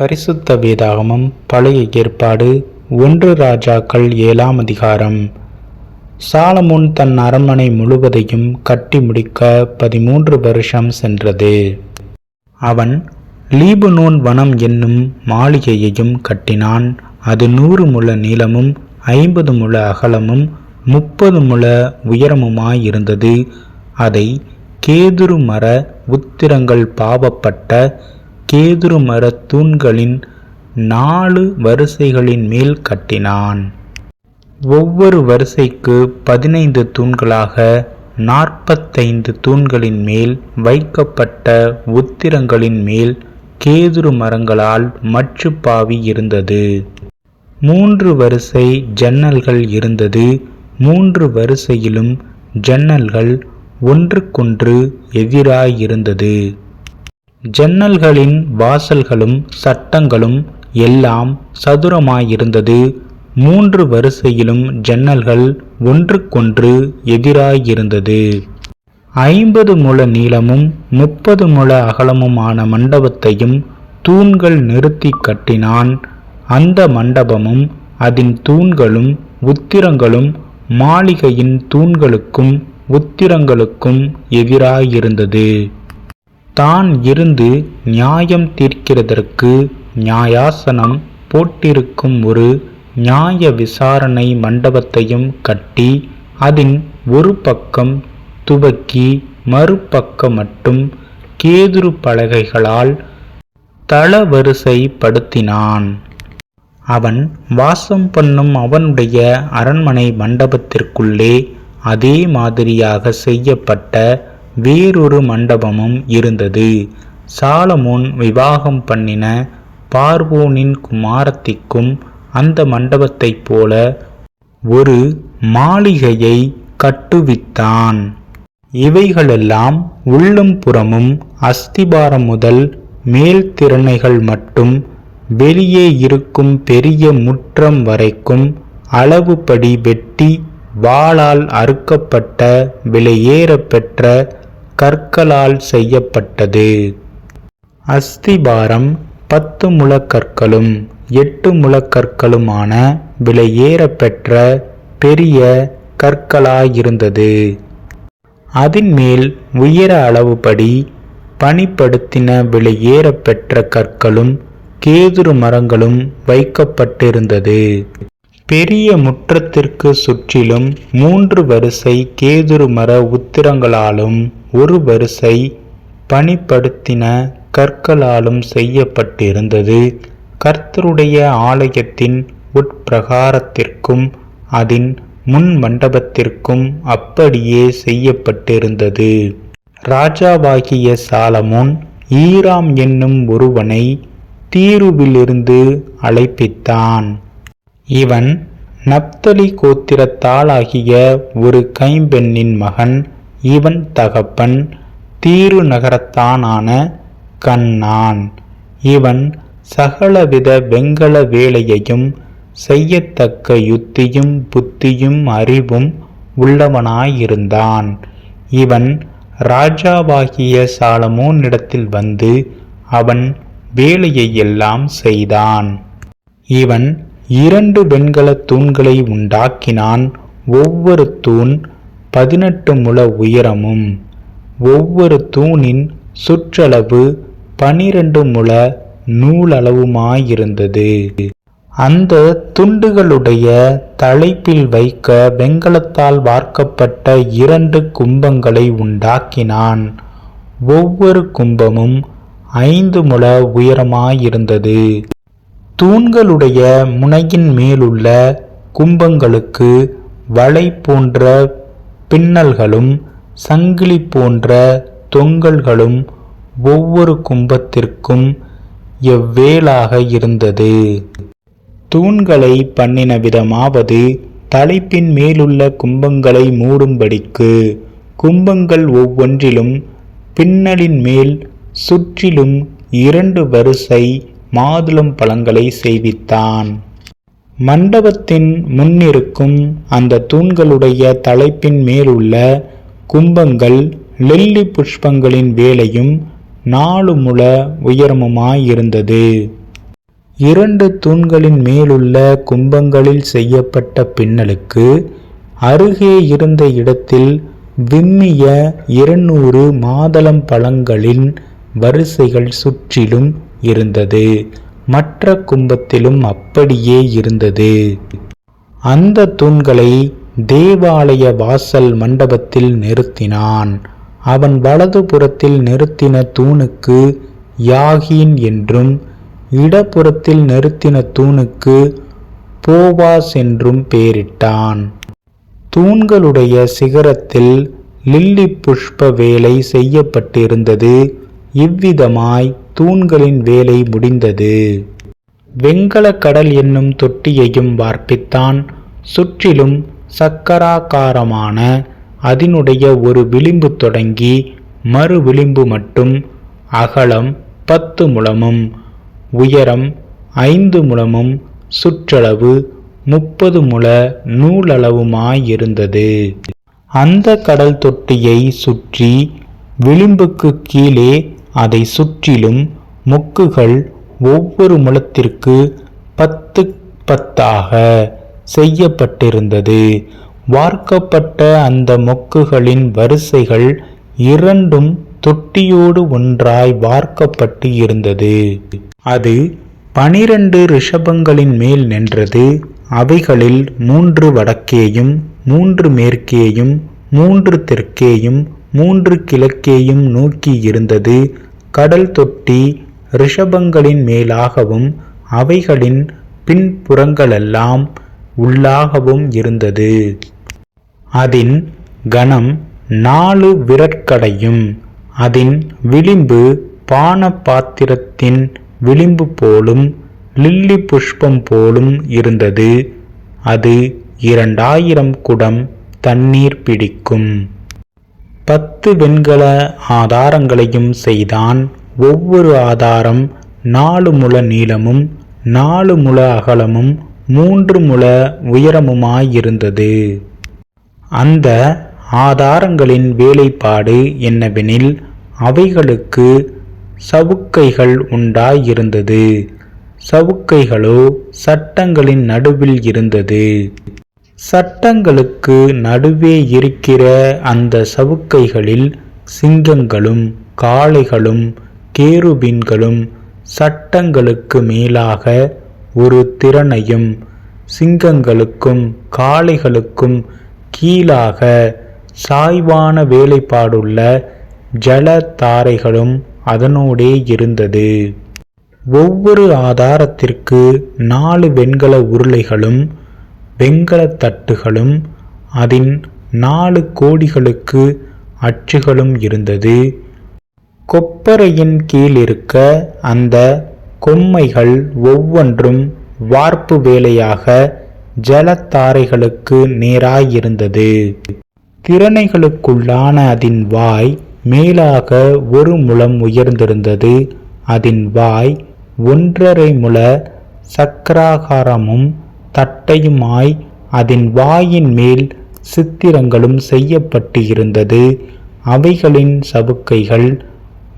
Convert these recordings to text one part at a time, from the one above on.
பரிசுத்த வேதாகமம் பழைய ஏற்பாடு ஒன்று ராஜாக்கள் ஏழாம் அதிகாரம். சாலமோன் தன் அரண்மனை முழுவதையும் கட்டி முடிக்க பதிமூன்று வருஷம் சென்றது. அவன் லீபுனோன் வனம் என்னும் மாளிகையையும் கட்டினான். அது நூறு முழ நீளமும் ஐம்பது முழ அகலமும் முப்பது முழ உயரமுமாயிருந்தது அதை கேதுரு மர உத்திரங்கள் பாவப்பட்ட கேதுரு மரத் தூண்களின் நாலு வரிசைகளின் மேல் கட்டினான். ஒவ்வொரு வரிசைக்கு பதினைந்து தூண்களாக நாற்பத்தைந்து தூண்களின் மேல் வைக்கப்பட்ட உத்திரங்களின் மேல் கேதுரு மரங்களால் மச்சுப்பாவி இருந்தது. மூன்று வரிசை ஜன்னல்கள் இருந்தது. மூன்று வரிசையிலும் ஜன்னல்கள் ஒன்றுக்கொன்று எதிராயிருந்தது ஜன்னல்களின் வாசல்களும் சட்டங்களும் எல்லாம் சதுரமாயிருந்தது. மூன்று வரிசையிலும் ஜன்னல்கள் ஒன்றுக்கொன்று எதிராயிருந்தது. ஐம்பது முழ நீளமும் முப்பது முழ அகலமுமான மண்டபத்தையும் தூண்கள் நிறுத்தி கட்டினான். அந்த மண்டபமும் அதன் தூண்களும் உத்திரங்களும் மாளிகையின் தூண்களுக்கும் உத்திரங்களுக்கும் எதிராயிருந்தது. தான் இருந்து நியாயம் தீர்க்கிறதற்கு நியாயாசனம் போட்டிருக்கும் ஒரு நியாய விசாரணை மண்டபத்தையும் கட்டி அதன் ஒரு பக்கம் துவக்கி மறுபக்கம் மட்டும் கேதுரு பலகைகளால் தளவரிசைப்படுத்தினான். அவன் வாசம் பண்ணும் அவனுடைய அரண்மனை மண்டபத்திற்குள்ளே அதே மாதிரியாக செய்யப்பட்ட வேறொரு மண்டபமும் இருந்தது. சாலமோன் விவாகம் பண்ணின பார்வோனின் குமாரத்திக்கும் அந்த மண்டபத்தைப் போல ஒரு மாளிகையை கட்டுவித்தான். இவைகளெல்லாம் உள்ளும் புறமும் அஸ்திபாரம் முதல் மேல் திறனைகள் மட்டும் வெளியே இருக்கும் பெரிய முற்றம் வரைக்கும் அளவுபடி வெட்டி வாளால் அறுக்கப்பட்ட விலையேற பெற்ற கற்களால் செய்யப்பட்டது. அஸ்திபாரம் பத்து முழக்கற்களும் எட்டு முழக்கற்களுமான விலையேற பெற்ற பெரிய கற்களாயிருந்தது. அதன் மேல் உயர அளவுபடி பணிப்படுத்தின விலையேற பெற்ற கற்களும் கேதுரு மரங்களும் வைக்கப்பட்டிருந்தது. பெரிய முற்றத்திற்கு சுற்றிலும் மூன்று வரிசை கேதுரு மர உத்திரங்களாலும் ஒரு வரிசை பணிப்படுத்தின கற்களாலும் செய்யப்பட்டிருந்தது. கர்த்தருடைய ஆலயத்தின் உட்பிரகாரத்திற்கும் அதன் முன் மண்டபத்திற்கும் அப்படியே செய்யப்பட்டிருந்தது. ராஜாவாகிய சாலமோன் ஈராம் என்னும் ஒருவனை தீருவிலிருந்து அழைப்பித்தான். இவன் நப்தலி கோத்திரத்தாளாகிய ஒரு கைம்பெண்ணின் மகன் இவன் தகப்பன் தீரு நகரத்தானான கண்ணான் இவன் சகலவித வெங்கல வேலையையும் செய்யத்தக்க யுத்தியும் புத்தியும் அறிவும் உள்ளவனாயிருந்தான். இவன் ராஜாவாகிய சாலமோனிடத்தில் வந்து அவன் வேலையை எல்லாம் செய்தான். இவன் இரண்டு வெண்கலத் தூண்களை உண்டாக்கினான் ஒவ்வொரு தூண் பதினெட்டு முழ உயரமும் ஒவ்வொரு தூணின் சுற்றளவு பனிரெண்டு முழ நூலளவுமாயிருந்தது. அந்த துண்டுகளுடைய தலைப்பில் வைக்க வெண்கலத்தால் வார்க்கப்பட்ட இரண்டு கும்பங்களை உண்டாக்கினான். ஒவ்வொரு கும்பமும் ஐந்து முழ உயரமாயிருந்தது. தூண்களுடைய முனையின் மேலுள்ள கும்பங்களுக்கு வலை போன்ற பின்னல்களும் சங்கிலி போன்ற தொங்கல்களும் ஒவ்வொரு கும்பத்திற்கும் எவ்வேளாக இருந்தது. தூண்களை பண்ணின விதமாவது தலைப்பின் மேலுள்ள கும்பங்களை மூடும்படிக்கு கும்பங்கள் ஒவ்வொன்றிலும் பின்னலின் மேல் சுற்றிலும் இரண்டு வரிசை மாதுளம் பழங்களை செய்வித்தான். மண்டபத்தின் முன்னிருக்கும் அந்த தூண்களுடைய தலைப்பின் மேலுள்ள கும்பங்கள் லெல்லி புஷ்பங்களின் வேலையும் நாலு முழ உயரமுமாயிருந்தது இரண்டு தூண்களின் மேலுள்ள கும்பங்களில் செய்யப்பட்ட பின்னலுக்கு அருகே இருந்த இடத்தில் விம்மிய இருநூறு மாதளம் பழங்களின் வரிசைகள் சுற்றிலும் இருந்தது. மற்ற கும்பத்திலும் அப்படியே இருந்தது. அந்த தூண்களை தேவாலய வாசல் மண்டபத்தில் நிறுத்தினான். அவன் வலதுபுறத்தில் நிறுத்தின தூணுக்கு யாகின் என்றும் இடப்புறத்தில் நிறுத்தின தூணுக்கு போவாஸ் என்றும் பெயரிட்டான். தூண்களுடைய சிகரத்தில் லில்லி புஷ்ப வேலை செய்யப்பட்டிருந்தது. இவ்விதமாய் தூண்களின் வேலை முடிந்தது. வெங்கல கடல் என்னும் தொட்டியையும் வார்ப்பித்தான் சுற்றிலும் சக்கராக்காரமான அதனுடைய ஒரு விளிம்பு தொடங்கி மறு விளிம்பு மட்டும் அகலம் பத்து முழமும் உயரம் ஐந்து முழமும் சுற்றளவு முப்பது முழ நூலளவுமாயிருந்தது. அந்த கடல் தொட்டியை சுற்றி விளிம்புக்கு கீழே அதை சுற்றிலும் மொக்குகள் ஒவ்வொரு முழத்திற்கு பத்து பத்தாக செய்யப்பட்டிருந்தது. வார்க்கப்பட்ட அந்த மொக்குகளின் வரிசைகள் இரண்டும் தொட்டியோடு ஒன்றாய் வார்க்கப்பட்டு இருந்தது. அது பனிரண்டு ரிஷபங்களின் மேல் நின்றது. அவைகளில் மூன்று வடக்கேயும் மூன்று மேற்கேயும் மூன்று தெற்கேயும் மூன்று கிழக்கேயும் நோக்கி இருந்தது. கடல் தொட்டி ரிஷபங்களின் மேலாகவும் அவைகளின் பின்புறங்களெல்லாம் உள்ளாகவும் இருந்தது. அதன் கணம் நாலு விரற்கடையும் அதன் விளிம்பு பான பாத்திரத்தின் விளிம்பு போலும் லில்லி புஷ்பம் போலும் இருந்தது. அது இரண்டாயிரம் குடம் தண்ணீர் பிடிக்கும். பத்து வெண்கல ஆதாரங்களையும் செய்தான். ஒவ்வொரு ஆதாரம் நாலு முழ நீளமும் நாலு முழ அகலமும் மூன்று முழ உயரமுமாயிருந்தது. அந்த ஆதாரங்களின் வேலைப்பாடு என்னவெனில் அவைகளுக்கு சவுக்கைகள் உண்டாயிருந்தது. சவுக்கைகளோ சட்டங்களின் நடுவில் இருந்தது. சட்டங்களுக்கு நடுவே இருக்கிற அந்த சவுக்கைகளில் சிங்கங்களும் காளைகளும் கேருபீன்களும் சட்டங்களுக்கு மேலாக ஒரு திறனையும் சிங்கங்களுக்கும் காளைகளுக்கும் கீழாக சாய்வான வேலைப்பாடுள்ள ஜல தாரைகளும் அதனோடே இருந்தது. ஒவ்வொரு ஆதாரத்திற்கு நாலு வெண்கல உருளைகளும் வெங்கலத் தட்டுகளும் அதின் நாலு கோடிகளுக்கு அச்சுகளும் இருந்தது. கொப்பரையின் கீழிருக்க அந்த கொம்மைகள் ஒவ்வொன்றும் வார்ப்பு வேலையாக ஜலத்தாரைகளுக்கு நேராயிருந்தது. திறனைகளுக்குள்ளான அதன் வாய் மேலாக ஒரு முழம் உயர்ந்திருந்தது. அதன் வாய் ஒன்றரை முழ சக்கராகாரமும் தட்டையுமாய் அதன் வாயின் மேல் சித்திரங்களும் செய்யப்பட்டு இருந்தது அவைகளின் சவுக்கைகள்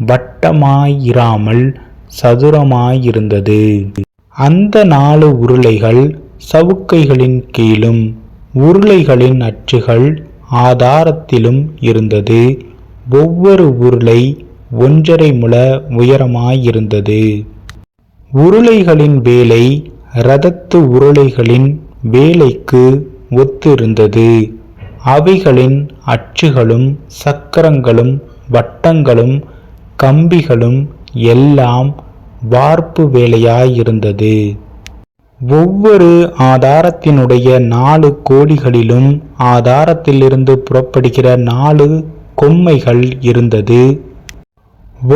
வட்டமாயிராமல் சதுரமாயிருந்தது. அந்த நாலு உருளைகள் சவுக்கைகளின் கீழும் உருளைகளின் அச்சுகள் ஆதாரத்திலும் இருந்தது. ஒவ்வொரு உருளை ஒன்றரை முழ உயரமாயிருந்தது. உருளைகளின் வேலை இரதத்து உருளைகளின் வேலைக்கு ஒத்திருந்தது. அவைகளின் அச்சுகளும் சக்கரங்களும் வட்டங்களும் கம்பிகளும் எல்லாம் வார்ப்பு வேலையாயிருந்தது. ஒவ்வொரு ஆதாரத்தினுடைய நாலு கோடிகளிலும் ஆதாரத்திலிருந்து புறப்படுகிற நாலு கொம்மைகள் இருந்தது.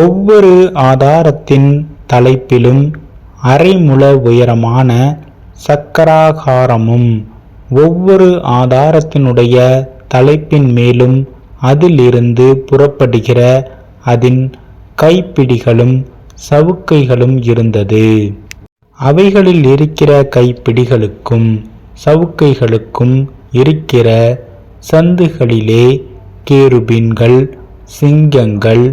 ஒவ்வொரு ஆதாரத்தின் தலைப்பிலும் அரைமுள உயரமான சக்கராகாரமும் ஒவ்வொரு ஆதாரத்தினுடைய தலைப்பின் மேலும் அதிலிருந்து புறப்படுகிற அதன் கைப்பிடிகளும் சவுக்கைகளும் இருந்தது. அவைகளில் இருக்கிற கைப்பிடிகளுக்கும் சவுக்கைகளுக்கும் இருக்கிற சந்துகளிலே கேருபீன்கள் சிங்கங்கள்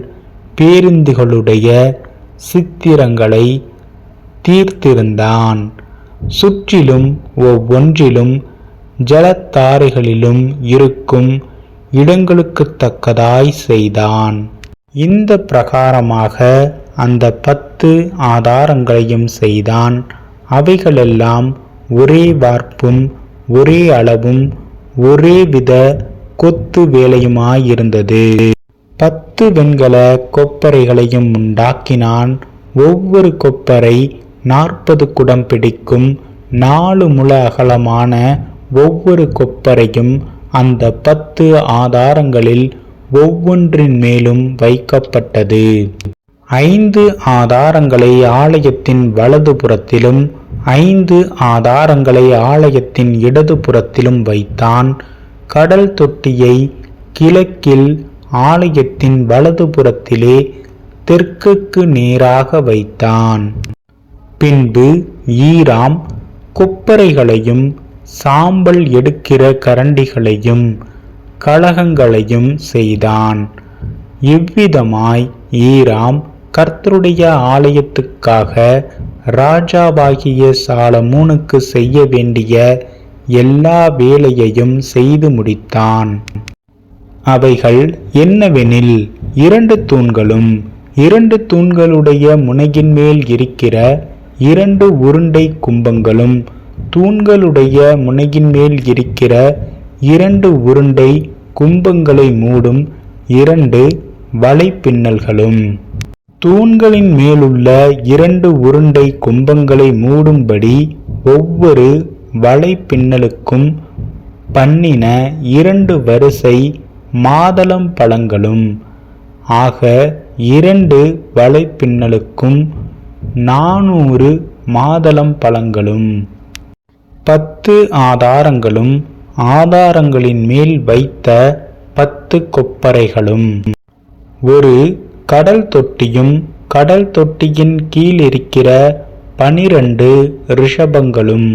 பேருந்துகளுடைய சித்திரங்களை தீர்த்திருந்தான். சுற்றிலும் ஒவ்வொன்றிலும் ஜலத்தாரைகளிலும் இருக்கும் இடங்களுக்கு தக்கதாய் செய்தான். இந்த பிரகாரமாக அந்த பத்து ஆதாரங்களையும் செய்தான். அவைகளெல்லாம் ஒரே வார்ப்பும் ஒரே அளவும் ஒரே வித கொத்து வேலையுமாயிருந்தது. பத்து வெண்கல கொப்பரைகளையும் உண்டாக்கினான். ஒவ்வொரு கொப்பரை நாற்பது குடம் பிடிக்கும். நாலு முழ அகலமான ஒவ்வொரு கொப்பரையும் அந்த பத்து ஆதாரங்களில் ஒவ்வொன்றின் மேலும் வைக்கப்பட்டது. ஐந்து ஆதாரங்களை ஆலயத்தின் வலதுபுறத்திலும் ஐந்து ஆதாரங்களை ஆலயத்தின் இடதுபுறத்திலும் வைத்தான். கடல் தொட்டியை கிழக்கில் ஆலயத்தின் வலதுபுறத்திலே தெற்குக்கு நேராக வைத்தான். பின்பு ஈராம் கொப்பரைகளையும் சாம்பல் எடுக்கிற கரண்டிகளையும் கலகங்களையும் செய்தான். இவ்விதமாய் ஈராம் கர்த்தருடைய ஆலயத்துக்காக ராஜாவாகிய சாலமூனுக்கு செய்ய வேண்டிய எல்லா வேலையையும் செய்து முடித்தான். அவைகள் என்னவெனில் இரண்டு தூண்களும் இரண்டு தூண்களுடைய முனையின் மேல் இருக்கிற இரண்டு உருண்டை கும்பங்களும் தூண்களுடைய முனையின் மேல் இருக்கிற இரண்டு உருண்டை கும்பங்களை மூடும் இரண்டு வலைப்பின்னல்களும். தூண்களின் மேலுள்ள இரண்டு உருண்டை கும்பங்களை மூடும்படி ஒவ்வொரு வலைப்பின்னலுக்கும் பண்ணின இரண்டு வரிசை மாதளம் பழங்களும். ஆக இரண்டு வலைப்பின்னலுக்கும் நானூறு மாதளம் பழங்களும் பத்து ஆதாரங்களும் ஆதாரங்களின் மேல் வைத்த பத்து கொப்பரைகளும். ஒரு கடல் தொட்டியும் கடல் தொட்டியின் கீழிருக்கிற பனிரண்டு ரிஷபங்களும்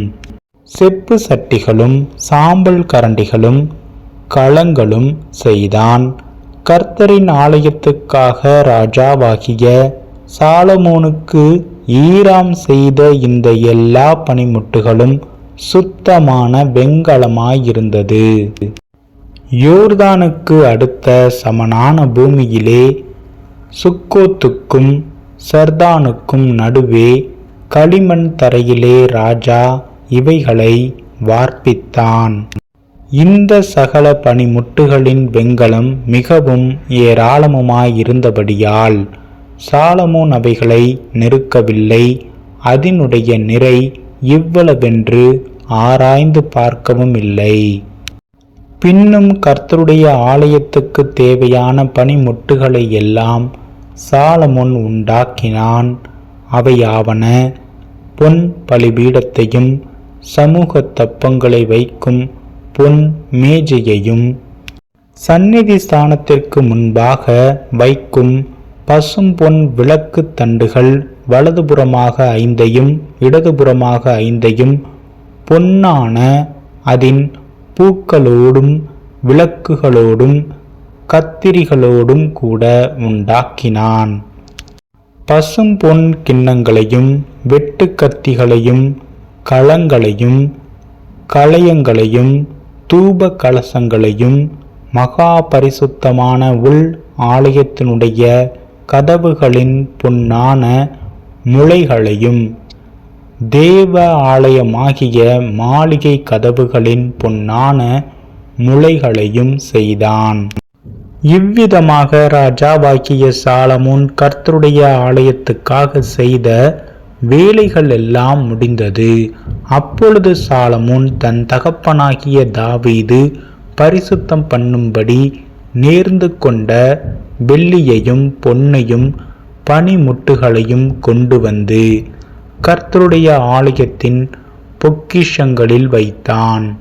செப்பு சட்டிகளும் சாம்பல் கரண்டிகளும் களங்களும் செய்தான். கர்த்தரின் ஆலயத்துக்காக ராஜாவாகிய சாலமோனுக்கு ஈராம் செய்த இந்த எல்லா பனிமுட்டுகளும் சுத்தமான வெங்கலமாயிருந்தது. யோர்தானுக்கு அடுத்த சமனான பூமியிலே சுக்கோத்துக்கும் சர்தானுக்கும் நடுவே களிமண் தரையிலே ராஜா இவைகளை வார்ப்பித்தான். இந்த சகல பனிமுட்டுகளின் வெங்கலம் மிகவும் ஏராளமுமாயிருந்தபடியால் சாலமோன் அவைகளை நெருக்கவில்லை. அதனுடைய நிறை இவ்வளவென்று ஆராய்ந்து பார்க்கவும் இல்லை. பின்னும் கர்த்தருடைய ஆலயத்துக்கு தேவையான பனிமுட்டுகளை எல்லாம் சாலமுன் உண்டாக்கினான். அவையாவன பொன் பலிபீடத்தையும் சமூக தப்பங்களை வைக்கும் பொன் மேஜையையும் சந்நிதி ஸ்தானத்திற்கு முன்பாக வைக்கும் பசும் பொன் விளக்கு தண்டுகள் வலதுபுறமாக ஐந்தையும் இடதுபுறமாக ஐந்தையும் பொன்னான அதன் பூக்களோடும் விளக்குகளோடும் கத்திரிகளோடும் கூட உண்டாக்கினான். பசும் பொன் கிண்ணங்களையும் வெட்டுக்கத்திகளையும் களங்களையும் களையங்களையும் தூப கலசங்களையும் மகா பரிசுத்தமான உள் ஆலயத்தினுடைய கதவுகளின் பொன்னான முளைகளையும் தேவ ஆலயமாகிய மாளிகை கதவுகளின் பொன்னான முளைகளையும் செய்தான். இவ்விதமாக ராஜாவாக்கிய சாலமுன் கர்த்தருடைய ஆலயத்துக்காக செய்த வேலைகள் எல்லாம் முடிந்தது. அப்பொழுது சாலமுன் தன் தகப்பனாகிய தாவீது பரிசுத்தம் பண்ணும்படி நேர்ந்து கொண்ட வெள்ளியையும் பொன்னையும் பனிமுட்டுகளையும் கொண்டு வந்து கர்த்தருடைய ஆலயத்தின் பொக்கிஷங்களில் வைத்தான்.